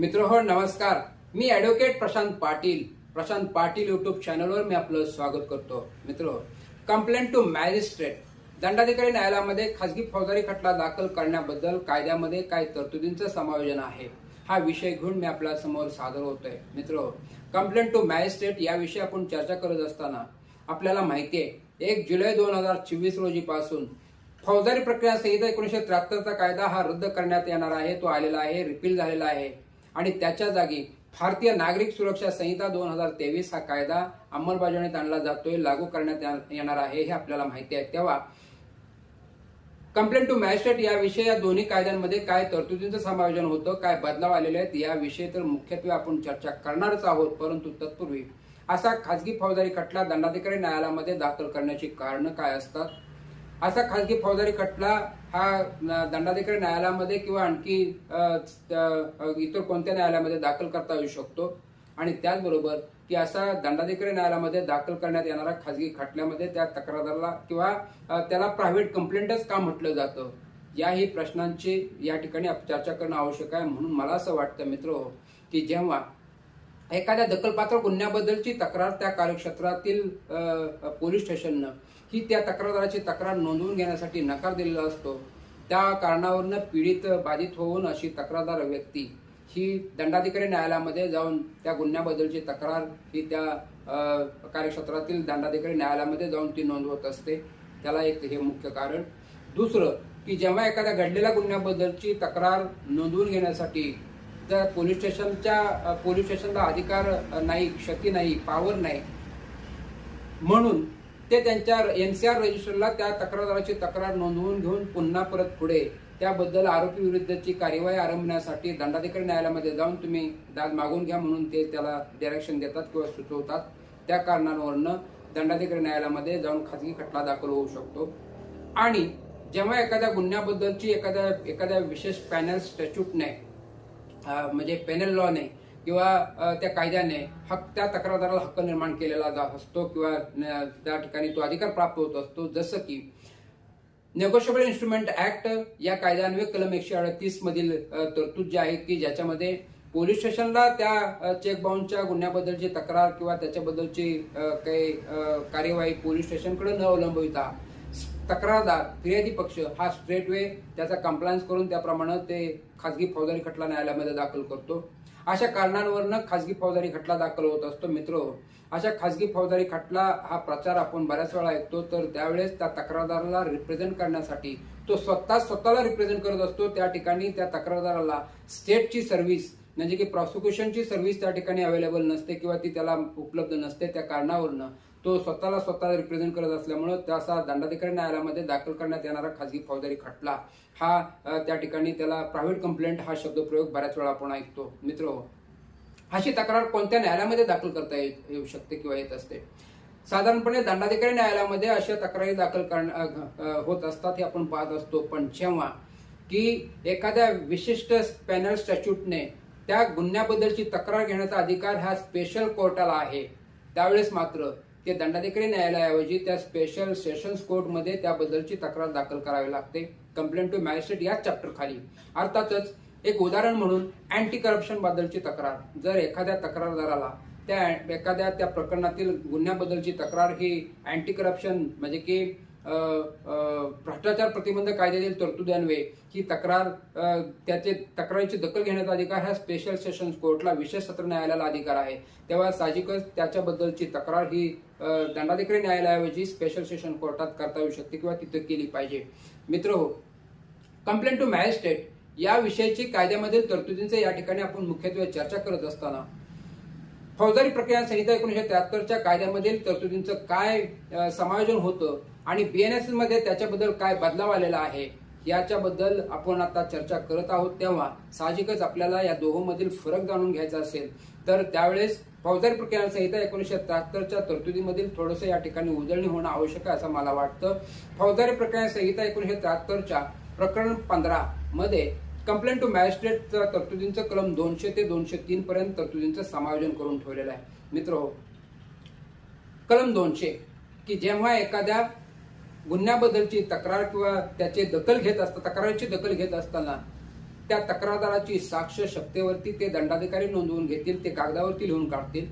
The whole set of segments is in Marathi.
मित्र हो नमस्कार. मी ॲडव्होकेट प्रशांत पाटील. प्रशांत पाटील यूट्यूब चॅनलवर मी आपलं स्वागत करतो. मित्र कंप्लेंट टू मॅजिस्ट्रेट दंडाधिकारी न्यायालयामध्ये खासगी फौजदारी खटला दाखल करण्याबद्दल कायद्यामध्ये काय तरतुदींचं समायोजन आहे. हा विषय घेऊन मी आपल्यासमोर सादर होतोय. मित्र कंप्लेंट टू मॅजिस्ट्रेट याविषयी आपण चर्चा करत असताना आपल्याला माहिती आहे एक जुलै दोन हजार चोवीस रोजी पासून फौजदारी प्रक्रिया संहिता एकोणीसशे त्र्याहत्तरचा कायदा हा रद्द करण्यात येणार आहे. तो आलेला आहे रिपील झालेला आहे. आणि त्याच्या जागी भारतीय नागरिक सुरक्षा संहिता दोन हजार तेवीस हा कायदा अंमलबजावणीत आणला जातोय लागू करण्यात येणार आहे हे आपल्याला माहिती आहे. तेव्हा कंप्लेंट टू मॅजिस्ट्रेट याविषयी या दोन्ही कायद्यांमध्ये काय तरतुदींचं समायोजन होतं काय बदलाव आलेले आहेत याविषयी तर मुख्यत्वे आपण चर्चा करणारच आहोत परंतु तत्पूर्वी असा खासगी फौजदारी खटला दंडाधिकारी न्यायालयामध्ये दाखल करण्याची कारणं काय असतात? असा खासगी फौजदारी खटला हा दंडाधिकारी न्यायालयामध्ये किंवा आणखी इतर कोणत्या न्यायालयामध्ये दाखल करता येऊ शकतो? आणि त्याचबरोबर की असा दंडाधिकारी न्यायालयामध्ये दाखल करण्यात येणारा खासगी खटल्यामध्ये त्या तक्रारदाराला किंवा त्याला प्रायव्हेट कंप्लेंटच का म्हटलं जातं? याही प्रश्नांची या ठिकाणी चर्चा करणं आवश्यक आहे. म्हणून मला असं वाटतं मित्र हो, की जेव्हा एखाद्या दखलपात्र गुन्ह्याबद्दलची तक्रार त्या कार्यक्षेत्रातील पोलीस स्टेशननं ही त्या तक्रारदाराची तक्रार नोंदवून घेण्यासाठी नकार दिलेला असतो. त्या कारणावरनं पीडित बाधित होऊन अशी तक्रारदार व्यक्ती ही दंडाधिकारी न्यायालयामध्ये जाऊन त्या गुन्ह्याबद्दलची तक्रार ही त्या कार्यक्षेत्रातील दंडाधिकारी न्यायालयामध्ये जाऊन ती नोंदवत असते. त्याला एक हे मुख्य कारण. दुसरं की जेव्हा एखाद्या घडलेल्या गुन्ह्याबद्दलची तक्रार नोंदवून घेण्यासाठी जर पोलीस स्टेशनच्या पोलीस स्टेशनला अधिकार नाही शक्ती नाही पॉवर नाही म्हणून ते त्यांच्या एन सी आर रजिस्टरला त्या तक्रारदाराची तक्रार नोंदवून घेऊन पुन्हा परत पुढे त्याबद्दल आरोपी विरुद्धची कार्यवाही आरंभण्यासाठी दंडाधिकारी न्यायालयामध्ये जाऊन तुम्ही दाद मागून घ्या म्हणून ते त्याला डायरेक्शन देतात किंवा सुचवतात. त्या कारणांवरनं दंडाधिकारी न्यायालयामध्ये जाऊन खाजगी खटला दाखल होऊ शकतो. आणि जेव्हा एखाद्या गुन्ह्याबद्दलची एखाद्या एखाद्या विशेष पॅनल स्टॅच्यूटने नाही म्हणजे पेनल लॉने किंवा त्या कायद्याने हक त्या तक्रारदाराला हक्क निर्माण केलेला जा- असतो किंवा त्या ठिकाणी तो अधिकार प्राप्त होत असतो. जसं की नेगोशिएबल इन्स्ट्रुमेंट ऍक्ट या कायद्यान्वये कलम एकशे अडतीस मधील तरतूद जी आहे की ज्याच्यामध्ये पोलीस स्टेशनला त्या चेक बाउन्सच्या गुन्ह्याबद्दलची तक्रार किंवा त्याच्याबद्दलची काही कार्यवाही पोलीस स्टेशनकडे न अवलंबविता तक्रारदार फिर्यादी पक्ष हा स्ट्रेट वे त्याचा कंप्लायन्स करून त्याप्रमाणे ते खासगी फौजदारी खटला न्यायालयामध्ये दाखल करतो. अशा कारणांवरनं खासगी फौजदारी खटला दाखल होत असतो. मित्र अशा खासगी फौजदारी खटला हा प्रचार आपण बऱ्याच वेळा ऐकतो तर त्यावेळेस त्या तक्रारदाराला रिप्रेझेंट करण्यासाठी तो स्वतः स्वतःला रिप्रेझेंट करत असतो. त्या ठिकाणी त्या तक्रारदाराला स्टेटची सर्व्हिस म्हणजे की प्रॉसिक्युशनची सर्व्हिस त्या ठिकाणी अवेलेबल नसते किंवा ती त्याला उपलब्ध नसते. त्या कारणावरनं तो स्वतःला स्वतः रिप्रेझेंट करत असल्यामुळं त्याचा दंडाधिकारी न्यायालयामध्ये दाखल करण्यात येणारा खासगी फौजदारी खटला हा त्या ठिकाणी त्याला प्रायव्हेट कंप्लेंट हा शब्दप्रयोग बऱ्याच वेळा आपण ऐकतो. मित्र अशी तक्रार कोणत्या न्यायालयामध्ये दाखल करता येत- येऊ शकते किंवा येत असते? साधारणपणे दंडाधिकारी न्यायालयामध्ये अशा तक्रारी दाखल करण होत असतात हे आपण पाहत असतो. पण जेव्हा की एखाद्या विशिष्ट पॅनल स्टॅच्यूटने त्या गुन्ह्याबद्दलची तक्रार घेण्याचा अधिकार हा स्पेशल कोर्टाला आहे त्यावेळेस मात्र ते दंडाधिकारी न्यायालयाऐवजी त्या स्पेशल सेशन्स कोर्टमध्ये त्याबद्दलची तक्रार दाखल करावी लागते. कंप्लेंट टू मॅजिस्ट्रेट याच चॅप्टर खाली. अर्थातच एक उदाहरण म्हणून अँटी करप्शन बद्दलची तक्रार. जर एखाद्या तक्रारदाराला त्या एखाद्या त्या प्रकरणातील गुन्ह्याबद्दलची तक्रार ही अँटी करप्शन म्हणजे की भ्रष्टाचार प्रतिबंध कायद्यातील तरतुद्यान्वये ही तक्रार त्याचे तक्रारीची दखल घेण्याचा अधिकार ह्या स्पेशल सेशन्स कोर्टला विशेष सत्र न्यायालयाला अधिकार आहे. तेव्हा साहजिकच त्याच्याबद्दलची तक्रार ही दंडाधिकारी न्यायालयाऐवजी स्पेशल सेशन कोर्टात करता येऊ शकते किंवा तिथं केली पाहिजे. मित्र हो कंप्लेंट टू मॅजिस्ट्रेट या विषयीची कायद्यामधील तरतुदींचे या ठिकाणी आपण मुख्यत्वे चर्चा करत असताना फौजदारी प्रक्रिया संहिता एकोणीसशे त्र्याहत्तरच्या कायद्यामधील तरतुदींचं काय समायोजन होतं आणि बीएनएसमध्ये त्याच्याबद्दल काय बदलाव आलेला आहे याच्याबद्दल आपण आता चर्चा करत आहोत. तेव्हा साहजिकच आपल्याला या दोहोमधील फरक जाणून घ्यायचा असेल तर त्यावेळेस फौजदारी प्रक्रिया संहिता एकोणीशे त्र्याहत्तरच्या तरतुदीमधील थोडंसं या ठिकाणी उजळणी होणं आवश्यक आहे असं मला वाटतं. फौजदारी प्रक्रिया संहिता एकोणीशे त्र्याहत्तरच्या प्रकरण पंधरा मध्ये कंप्लेंट टू मॅजिस्ट्रेटच्या तरतुदींचं कलम दोनशे ते दोनशे तीन पर्यंत तरतुदींचं समायोजन करून ठेवलेलं आहे. मित्र हो कलम दोनशे की जेव्हा एखाद्या गुन्ह्याबद्दलची तक्रार किंवा त्याची दखल घेत असता तक्रारीची दखल घेत असताना त्या तक्रारदाराची साक्ष शक्तेवरती ते दंडाधिकारी नोंदवून घेतील ते कागदावरती लिहून काढतील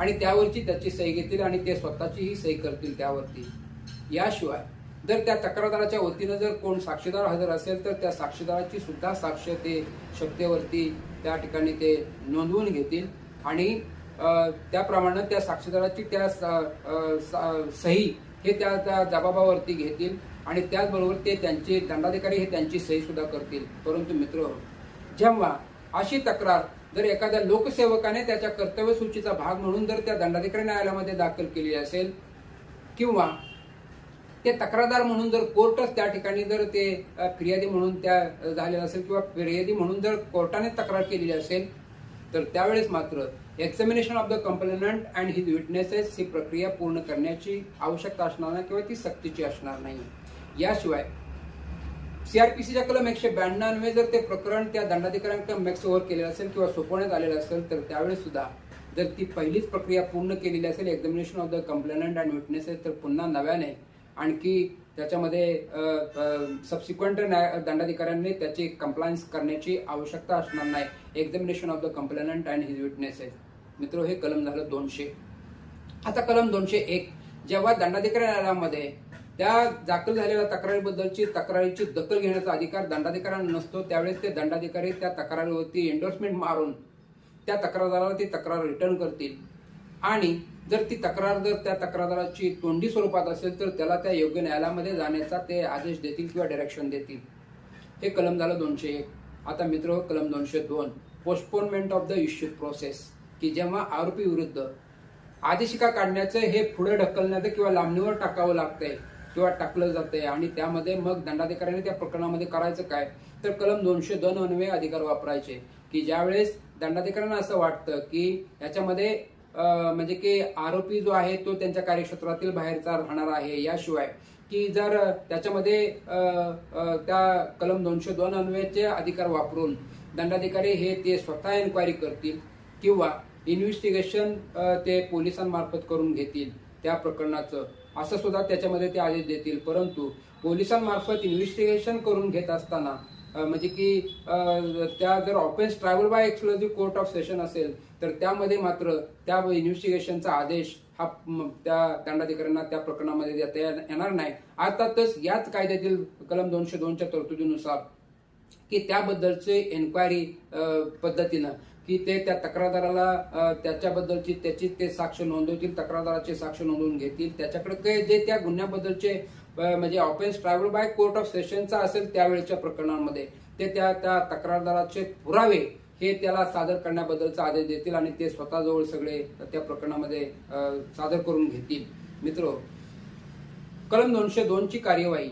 आणि त्यावरची त्याची सही घेतील आणि ते स्वतःचीही सही करतील त्यावरती. याशिवाय जर त्या तक्रारदाराच्या वतीनं जर कोण साक्षीदार हजर असेल तर त्या साक्षीदाराची सुद्धा साक्ष ते शक्तेवरती त्या ठिकाणी ते नोंदवून घेतील आणि त्याप्रमाणे त्या साक्षीदाराची त्या स- स- सही हे त्या त्या जबाबावरती घेतील आणि त्याचबरोबर ते त्यांचे दंडाधिकारी हे त्यांची सही सुद्धा करतील. परंतु मित्र जेव्हा अशी तक्रार जर एखाद्या लोकसेवकाने त्याच्या कर्तव्य सूचीचा भाग म्हणून जर त्या दंडाधिकारी न्यायालयामध्ये दाखल केली असेल किंवा ते तक्रारदार म्हणून जर कोर्टच त्या ठिकाणी जर ते फिर्यादी म्हणून त्या झालेलं असेल किंवा फिर्यादी म्हणून जर कोर्टाने तक्रार केलेली असेल तर त्यावेळेस मात्र examination of the complainant and his witnesses ही प्रक्रिया पूर्ण करण्याची आवश्यकता असणार नाही किंवा ती सक्तीची असणार नाही. याशिवाय सीआरपीसीच्या कलम एकशे ब्याण्णव जर ते प्रकरण त्या दंडाधिकाऱ्यांकडे मॅक्स ओव्हर केलेलं असेल किंवा सोपवण्यात आलेलं असेल तर त्यावेळेस सुद्धा जर ती पहिलीच प्रक्रिया पूर्ण केलेली असेल examination of the complainant and witnesses तर पुन्हा नव्याने आणखी त्याच्यामध्ये सबसिक्वेंट दंडाधिकाऱ्यांनी त्याची कंप्लायन्स करण्याची आवश्यकता असणार नाही. Examination of the complainant and his witnesses मित्र हे कलम झालं दोनशे. आता कलम दोनशे एक. जेव्हा दंडाधिकारी न्यायालयामध्ये त्या दाखल झालेल्या तक्रारीबद्दलची तक्रारीची दखल घेण्याचा अधिकार दंडाधिकाऱ्यांना नसतो त्यावेळेस ते दंडाधिकारी त्या तक्रारीवरती एन्डोर्समेंट मारून त्या तक्रारदाराला ती तक्रार रिटर्न करतील. आणि जर ती तक्रार जर त्या तक्रारदाराची तोंडी स्वरूपात असेल तर त्याला त्या योग्य न्यायालयामध्ये जाण्याचा ते आदेश देतील किंवा डायरेक्शन देतील. हे कलम झालं दोनशे एक. आता मित्र कलम दोनशे दोन. Postponement of the issue process की जेव्हा आरोपी विरुद्ध आदेशिका काढण्याचं हे पुढे ढकलण्याचं किंवा लांबणीवर टाकावं लागतंय किंवा टाकलं जातंय आणि त्यामध्ये मग दंडाधिकाऱ्याने त्या प्रकरणामध्ये करायचं काय? तर कलम दोनशे दोन अन्वय अधिकार वापरायचे. की ज्यावेळेस दंडाधिकाऱ्यांना असं वाटतं की याच्यामध्ये म्हणजे की आरोपी जो आहे तो त्यांच्या कार्यक्षेत्रातील बाहेरचा राहणार आहे याशिवाय. की जर त्याच्यामध्ये त्या कलम दोनशे दोन अन्वयाचे अधिकार वापरून दंडाधिकारी हे ते स्वतः एन्क्वायरी करतील किंवा इन्व्हेस्टिगेशन ते पोलिसांमार्फत करून घेतील त्या प्रकरणाचं. असं सुद्धा त्याच्यामध्ये ते आदेश देतील. परंतु पोलिसांमार्फत इन्व्हेस्टिगेशन करून घेत असताना म्हणजे की त्या जर offence travel by exclusive court of session असेल तर त्यामध्ये मात्र त्या इन्व्हेस्टिगेशनचा आदेश हा त्या दंडाधिकाऱ्यांना त्या प्रकरणामध्ये देता येणार- येणार नाही. अर्थातच याच कायद्यातील कलम दोनशे दोनच्या तरतुदीनुसार की त्याबद्दलचे एन्क्वायरी पद्धतीनं की ते त्या तक्रारदाराला त्याच्याबद्दलची त्याची ते साक्ष नोंदवतील तक्रारदाराचे साक्ष नोंदवून घेतील त्याच्याकडे काय जे त्या गुन्ह्याबद्दलचे म्हणजे offence triable by court of सेशनचा असेल त्यावेळेच्या प्रकरणांमध्ये ते त्या त्या तक्रारदाराचे पुरावे हे त्याला सादर करण्याबद्दलचा आदेश देतील आणि ते स्वतःजवळ सगळे त्या प्रकरणामध्ये सादर करून घेतील. मित्र कलम दोनशे दोनची कार्यवाही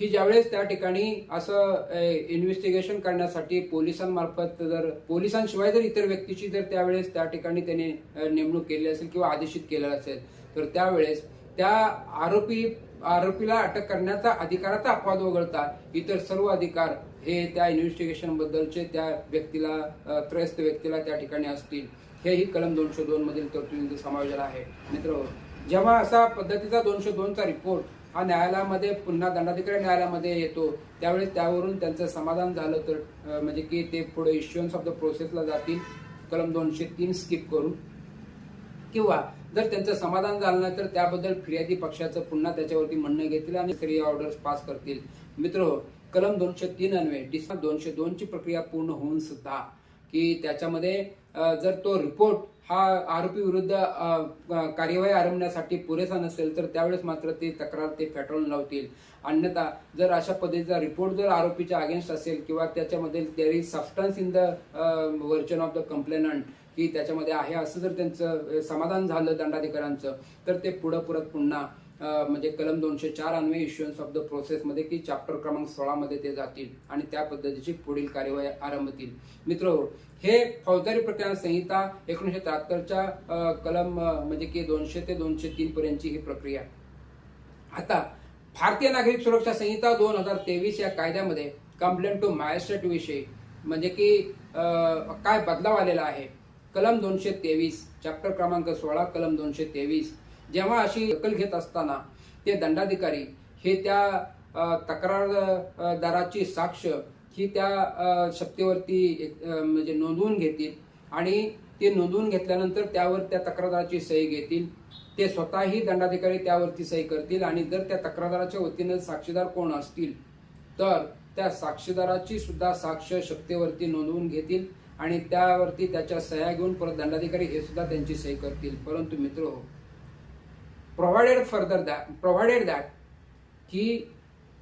ही ज्यावेळेस त्या ठिकाणी असं इन्व्हेस्टिगेशन करण्यासाठी पोलिसांमार्फत जर पोलिसांशिवाय जर इतर व्यक्तीची जर त्यावेळेस त्या ठिकाणी त्याने नेमणूक केली असेल किंवा आदेशित केलेलं असेल तर त्यावेळेस त्या आरोपी आरोपीला अटक करण्याचा अधिकाराचा अपवाद वगळता इतर सर्व अधिकार हे त्या इन्व्हेस्टिगेशन बद्दलचे त्या व्यक्तीला अ, त्रयस्थ व्यक्तीला त्या ठिकाणी असतील. हेही कलम दोनशे दोन मधील तरतुदींचा समावेश आहे. मित्र जेव्हा असा पद्धतीचा दोनशे दोनचा रिपोर्ट हा न्यायालयामध्ये पुन्हा दंडाधिकारी न्यायालयामध्ये येतो. त्यावेळेस त्यावरून त्यांचं समाधान झालं तर म्हणजे की ते पुढे इश्युअन्स ऑफ द प्रोसेसला जातील. कलम दोनशे तीन स्किप करून. किंवा जर त्यांचं समाधान झालं नाही तर त्याबद्दल फिर्यादी पक्षाचं पुन्हा त्याच्यावरती म्हणणं घेतील आणि फ्री ऑर्डर्स पास करतील. मित्र कलम दोनशे तीन अन्वये डिसेंबर दोनशे दोनची प्रक्रिया पूर्ण होऊन सुद्धा की त्याच्यामध्ये जर तो रिपोर्ट हा आरोपी विरुद्ध कार्यवाही आरंभण्यासाठी पुरेसा नसेल तर त्यावेळेस मात्र ते तक्रार ते फेटाळून लावतील. अन्यथा जर अशा पद्धतीचा रिपोर्ट जर आरोपीच्या अगेन्स्ट असेल किंवा त्याच्यामध्ये there is substance in the version of the complainant की त्याच्यामध्ये आहे असं जर त्यांचं समाधान झालं दंडाधिकाऱ्यांचं तर ते पुढं पुरत पुन्हा म्हणजे कलम दोनशे चार अन्वय इश्युअन्स ऑफ द प्रोसेसमध्ये की चॅप्टर क्रमांक सोळामध्ये ते जातील आणि त्या पद्धतीची पुढील कार्यवाही आरंभतील मित्र हे फौजदारी प्रकरण संहिता एकोणीशे त्र्याहत्तरच्या कलम म्हणजे की दोनशे ते दोनशे तीन पर्यंतची ही प्रक्रिया. आता भारतीय नागरिक सुरक्षा संहिता दोन हजार तेवीस या कायद्यामध्ये कंप्लेंट टू मॅजिस्ट्रेट विषयी म्हणजे की काय बदलाव आलेला आहे? कलम दोनशे तेवीस चॅप्टर क्रमांक सोळा कलम दोनशे तेवीस जेव्हा अशी दखल घेत असताना ते दंडाधिकारी हे त्या तक्रारदाराची साक्ष ही त्या शक्तीवरती म्हणजे नोंदवून घेतील आणि ते नोंदवून घेतल्यानंतर त्यावर त्या तक्रारदाराची सही घेतील. ते स्वतःही दंडाधिकारी त्यावरती सही करतील आणि जर त्या तक्रारदाराच्या वतीनं साक्षीदार कोण असतील तर त्या साक्षीदाराची सुद्धा साक्ष शक्तीवरती नोंदवून घेतील आणि त्यावरती त्याच्या सह्या घेऊन परत दंडाधिकारी हे सुद्धा त्यांची सही करतील. परंतु मित्र हो provided further that provided that की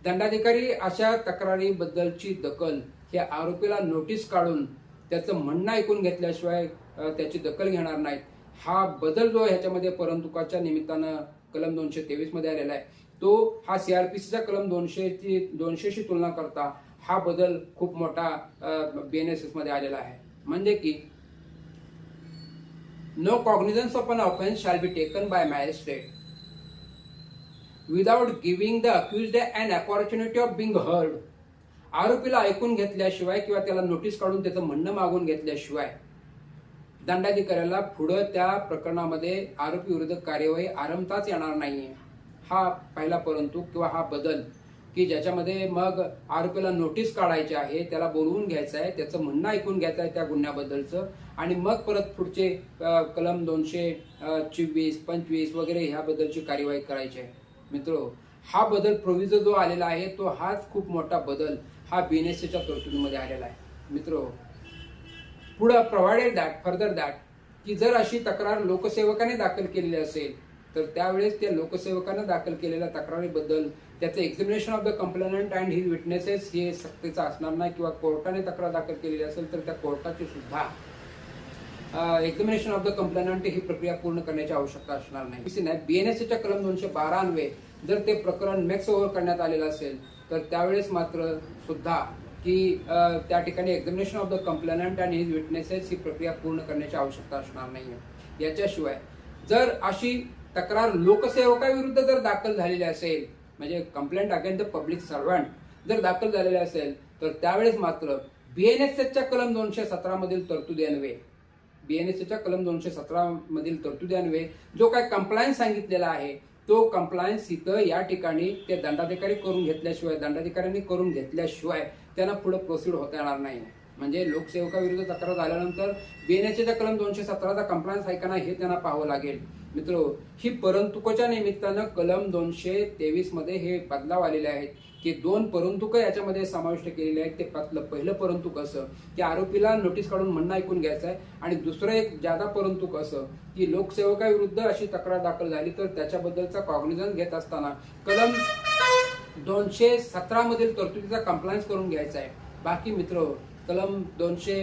दंडाधिकारी अशा तक्रारीबद्दलची दखल हे आरोपीला नोटीस काढून त्याचं म्हणणं ऐकून घेतल्याशिवाय त्याची दखल घेणार नाहीत. हा बदल जो ह्याच्यामध्ये परंतुकाच्या निमित्तानं कलम दोनशे तेवीसमध्ये आलेला आहे. तो हा सीआरपीसीच्या कलम दोनशेची दोनशेशी तुलना करता हा बदल खूप मोठा बीएनएसएसमध्ये आलेला आहे. म्हणजे की no cognizance of an offence shall be taken by magistrate without giving the accused and opportunity of being heard आरोपीला ऐकून घेतल्याशिवाय किंवा त्याला नोटीस काढून त्याचं म्हणणं मागून घेतल्याशिवाय दंडाधिकाऱ्याला पुढं त्या प्रकरणामध्ये आरोपी विरुद्ध कार्यवाही आरंभताच येणार नाहीये. हा पहिला परंतु किंवा हा बदल की ज्याच्यामध्ये मग आरोपीला नोटीस काढायची आहे त्याला बोलवून घ्यायचं आहे त्याचं म्हणणं ऐकून घ्यायचं आहे त्या गुन्ह्याबद्दलचं आणि मग परत पुढचे कलम दोनशे चोवीस पंचवीस वगैरे ह्याबद्दलची कार्यवाही करायची आहे. मित्र हा बदल प्रोव्हिजन जो आलेला आहे तो हाच खूप मोठा बदल हा बीएनएससीच्या तरतुदीमध्ये आलेला आहे. मित्र पुढं प्रोव्हाइडेड दॅट फर्दर दॅट की जर अशी तक्रार लोकसेवकाने दाखल केलेली असेल तर त्यावेळेस त्या लोकसेवकानं दाखल केलेल्या तक्रारीबद्दल त्याचं examination of the complainant and his witnesses हे सक्तीचं असणार नाही किंवा कोर्टाने तक्रार दाखल केलेली असेल तर त्या कोर्टाची सुद्धा एक्झामिनेशन ऑफ द कंप्लेनंट ही प्रक्रिया पूर्ण करण्याची आवश्यकता असणार नाही. बीएनएसएच्या कलम दोनशे बारा अन्वे जर ते प्रकरण मॅक्स ओव्हर करण्यात आलेलं असेल तर त्यावेळेस मात्र सुद्धा की त्या ठिकाणी examination of the complainant and his witnesses ही प्रक्रिया पूर्ण करण्याची आवश्यकता असणार नाही याच्याशिवाय जर अशी तक्रार लोकसेवकाविरुद्ध जर दाखल झालेली असेल म्हणजे complaint again the public servant जर दाखल झालेले असेल तर त्यावेळेस मात्र बीएनएसएसच्या कलम दोनशे सतरामधील तरतुदी अन्वे बीएनएसएच्या कलम दोनशे सतरा मधील तरतुद्यान्वये जो काय कंप्लायन्स सांगितलेला आहे तो कंप्लायन्स इथं या ठिकाणी ते दंडाधिकारी करून घेतल्याशिवाय दंडाधिकाऱ्यांनी करून घेतल्याशिवाय त्यांना पुढे प्रोसीड होता येणार नाही. म्हणजे लोकसेवकाविरुद्ध तक्रार झाल्यानंतर बीएनएसच्या कलम दोनशे सतराचा कंप्लायन्स आहे का नाही हे त्यांना पाहावं लागेल. मित्र ही परंतुकच्या निमित्तानं कलम दोनशे तेवीसमध्ये हे बदलाव आलेले आहेत. की दोन परंतुक याच्यामध्ये समाविष्ट केलेले आहेत. ते पातलं पहिलं परंतुक असं की आरोपीला नोटीस काढून म्हणणं ऐकून घ्यायचं आहे. आणि दुसरं एक जादा परंतुक असं की लोकसेवकाविरुद्ध अशी तक्रार दाखल झाली तर त्याच्याबद्दलचा कॉग्निझन्स घेत असताना कलम दोनशे सतरा मधील तरतुदीचा कंप्लायन्स करून घ्यायचा आहे. बाकी मित्र कलम दोनशे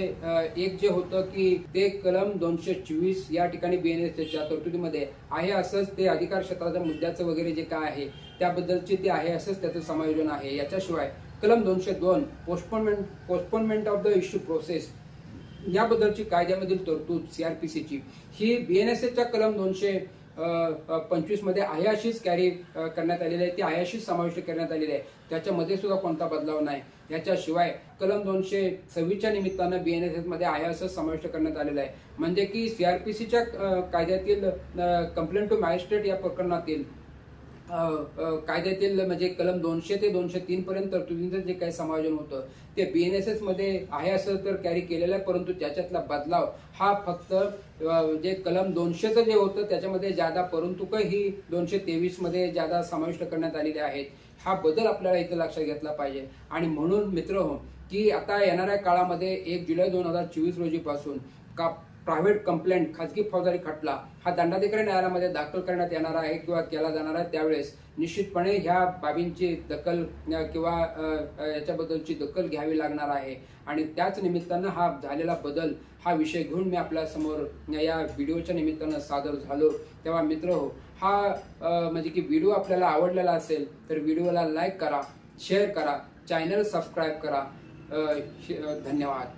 एक जे होतं की ते कलम दोनशे चोवीस या ठिकाणी बीएनएसच्या तरतुदीमध्ये आहे असंच ते अधिकार क्षेत्राच्या मुद्द्याचं वगैरे जे काय आहे त्याबद्दलचे ते आहे असंच त्याचं समायोजन आहे. याच्याशिवाय कलम दोनशे दोन postponement postponement of the issue process याबद्दलची कायद्यामधील तरतूद सीआरपीसीची ही बीएनएसएच्या कलम दोनशे पंचवीसमध्ये कॅरी करण्यात आलेली आहे. ती आयाशीच समाविष्ट करण्यात आलेली आहे. त्याच्यामध्ये सुद्धा कोणता बदलाव नाही. याच्याशिवाय कलम दोनशे सव्वीसच्या निमित्तानं बीएनएसएसमध्ये आयास समाविष्ट करण्यात आलेलं आहे. म्हणजे की सीआरपीसीच्या कायद्यातील कंप्लेंट टू मॅजिस्ट्रेट या प्रकरणातील कायद्यातील म्हणजे कलम दोनशे ते दोनशे तीन पर्यंत तरतुदींचं जे काही समायोजन होतं ते बीएनएसएसमध्ये आहे असं तर कॅरी केलेलं आहे परंतु त्याच्यातला बदलाव हा फक्त जे कलम दोनशेचं जे होतं त्याच्यामध्ये ज्यादा परंतु काही दोनशे तेवीसमध्ये ज्यादा समाविष्ट करण्यात आलेले आहेत हा बदल आपल्याला इथं लक्षात घेतला पाहिजे. आणि म्हणून मित्र हो की आता येणाऱ्या काळामध्ये एक जुलै दोन हजार चोवीस रोजीपासून का प्रायव्हेट कंप्लेंट खाजगी फौजदारी खटला हा दंडाधिकारी न्यायालयामध्ये दाखल करण्यात येणार आहे किंवा केला जाणार आहे त्यावेळेस निश्चितपणे ह्या बाबींची दखल किंवा याच्याबद्दलची दखल घ्यावी लागणार आहे. आणि त्याच निमित्तानं हा झालेला बदल हा विषय घेऊन मी आपल्यासमोर या व्हिडिओच्या निमित्तानं सादर झालो. तेव्हा मित्र हो हा म्हणजे की व्हिडिओ आपल्याला आवडलेला असेल तर व्हिडिओला लाईक करा शेअर करा चॅनल सबस्क्राईब करा. धन्यवाद.